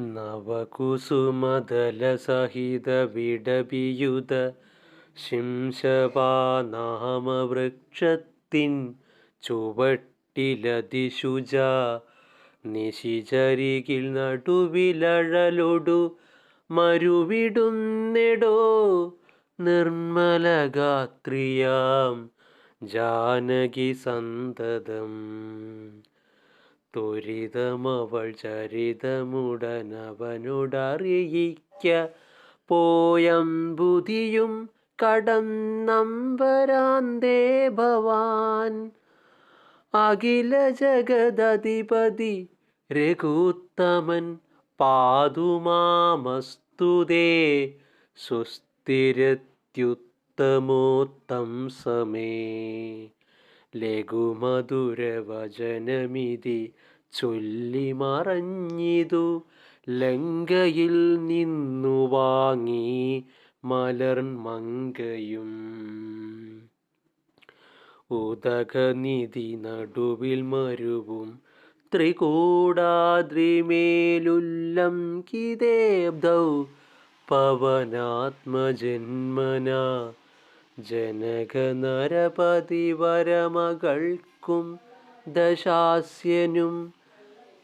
നവകുസുമദലസഹിതവിടവിയുത ശിംശപാനാമവൃക്ഷത്തിൻ ചുവട്ടിലതിശുജ നിശിചരികിൽ നടുവിലഴലൊടു മരുവിടുന്നിടോ നിർമ്മലഗാത്രിയാം ജാനകി സന്തതം. ത്വരിതമവൾ പോയം ബുധിയും കടന്നമ്പരാന്തേ ഭവാൻ. അഖില ജഗദധിപതി രഘുത്തമൻ പാതുമാമസ്തുതേ സുസ്ഥിരത്യുത്തമോത്തം സമേ. ലഘുമധുരവചനമിതി ചൊല്ലി മറഞ്ഞിതു ലങ്കയിൽ നിന്നു വാങ്ങി മലർ മങ്കയും. ഉദകനിധി നടുവിൽ മരുവും ത്രികൂടാദ്രിമേലുല്ലം കിദേബ്ദൗ പവനാത്മജന്മന ജനകനരപതിവരമകൾക്കും ദശാസ്യനും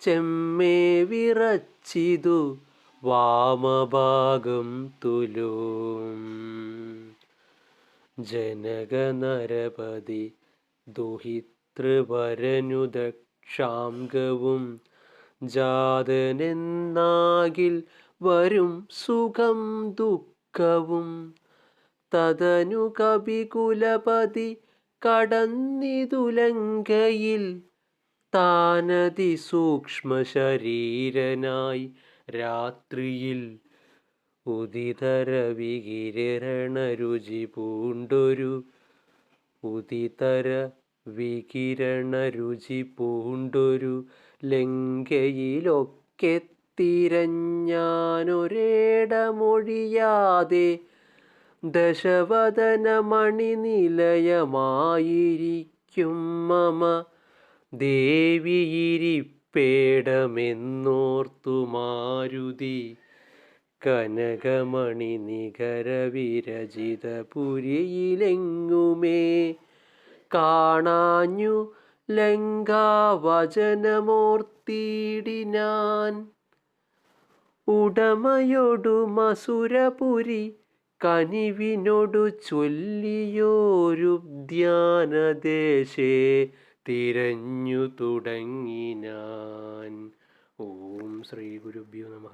ചെമ്മേ വിറച്ചിതു വാമഭാഗം തുലും. ജനകനരപതി ദുഹിതൃവരനുദക്ഷാംഗവും ജാതനെന്നാകിൽ വരും സുഖം ദുഃഖവും തതനു കപികുലപതി കടന്നിതുലങ്കയിൽ താനതി സൂക്ഷ്മ ശരീരനായി രാത്രിയിൽ ഉദിതര വികിരണരുചി പൂണ്ടൊരു ഉദിതര വികിരണരുചി പൂണ്ടൊരു ലങ്കയിലൊക്കെ തിരഞ്ഞാനൊരേടമൊഴിയാതെ ദശവദനമണിനിലയമായിരിക്കും മമ. ദേവിയിരിപ്പേടമെന്നോർത്തു മാരുതി കനകമണി നികരവിരചിത പുരിയിലെങ്ങുമേ കാണാഞ്ഞു ലങ്കാവചനമോർത്തിയിടിനാൻ. ഉടമയൊടു മസുരപുരി കനിവിനൊടു ചൊല്ലിയോരുദ്യാനദേശേ തിരഞ്ഞു തുടങ്ങിനാൻ. ഓം ശ്രീ ഗുരുഭ്യോ നമ.